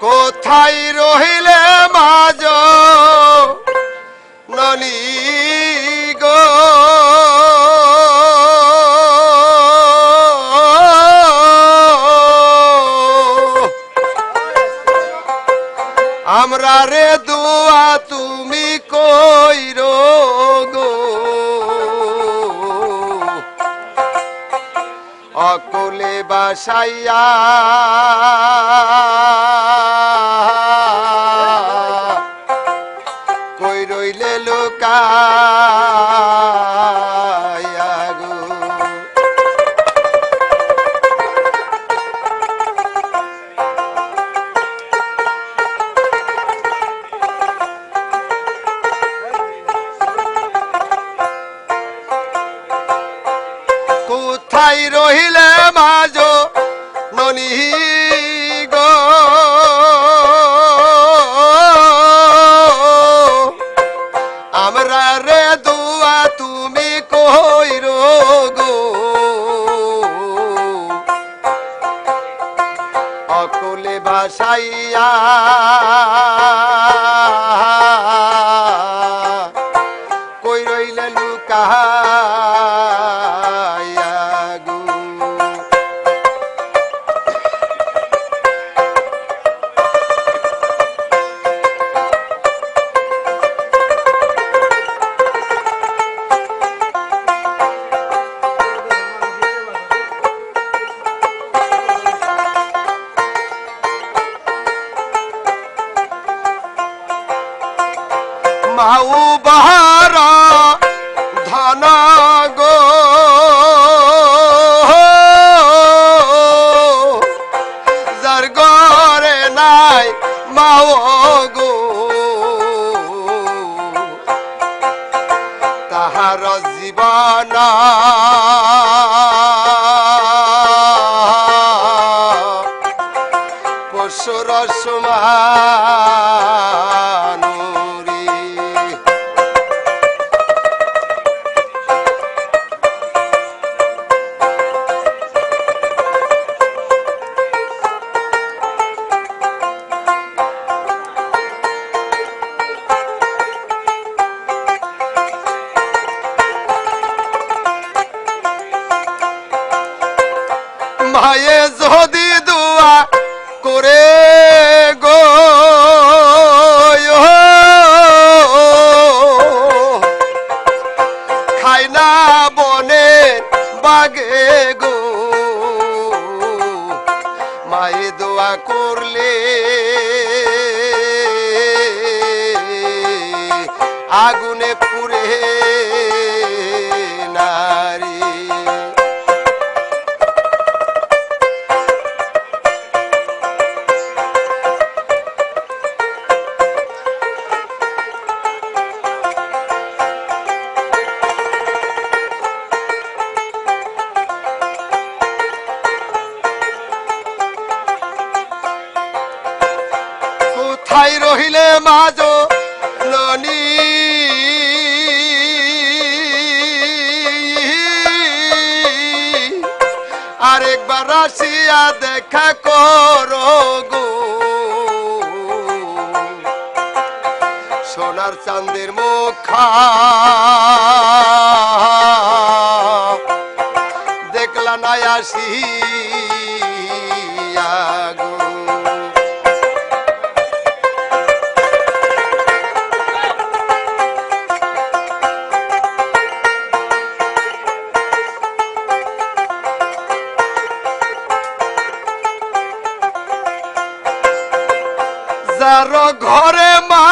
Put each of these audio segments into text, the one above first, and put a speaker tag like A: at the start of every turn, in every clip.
A: কোথায় রহিলে মাজ? ননি গো। আমরা রে দুয়া তুমি কইরো গো? অকলে বাসাইয়া কোথায় রহিলে মাজ ননি গো। আমরা রে দুয়া তুমি কইর গো? অকুলে ভাসাইয়া মাউ বাহার ধন গো। যার গরে নাই মাও গো। তাহার জীবন পশুর সমানুরি করলে। আগুনে পুড়ে আসিয়া দেখা করো গো। সোনার চাঁদের মুখা। দেখলা নাই আসিয়া যার ঘরে মা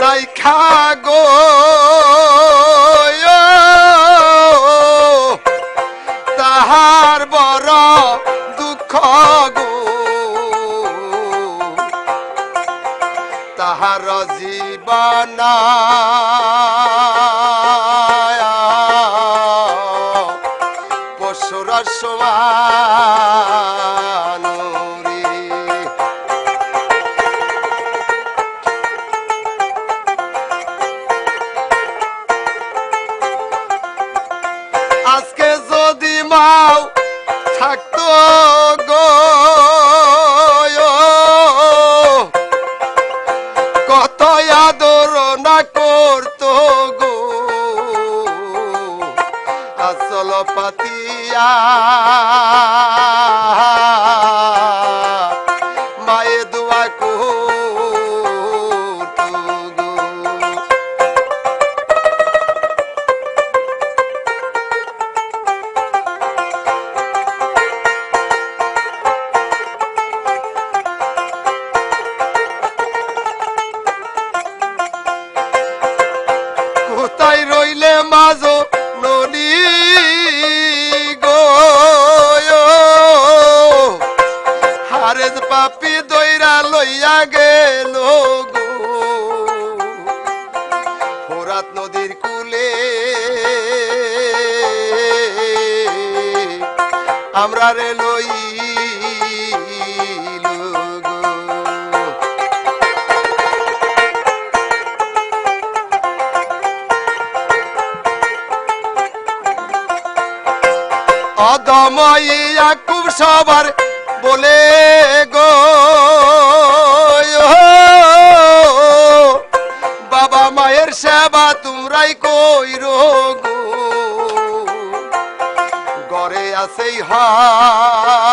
A: নাই খাগো। তাহার বড় দুঃখ গো। তাহার জীবন 报。কুলে। আমরা রে লইল গো অদমইয়া খুব সবার বলে গো। 啊。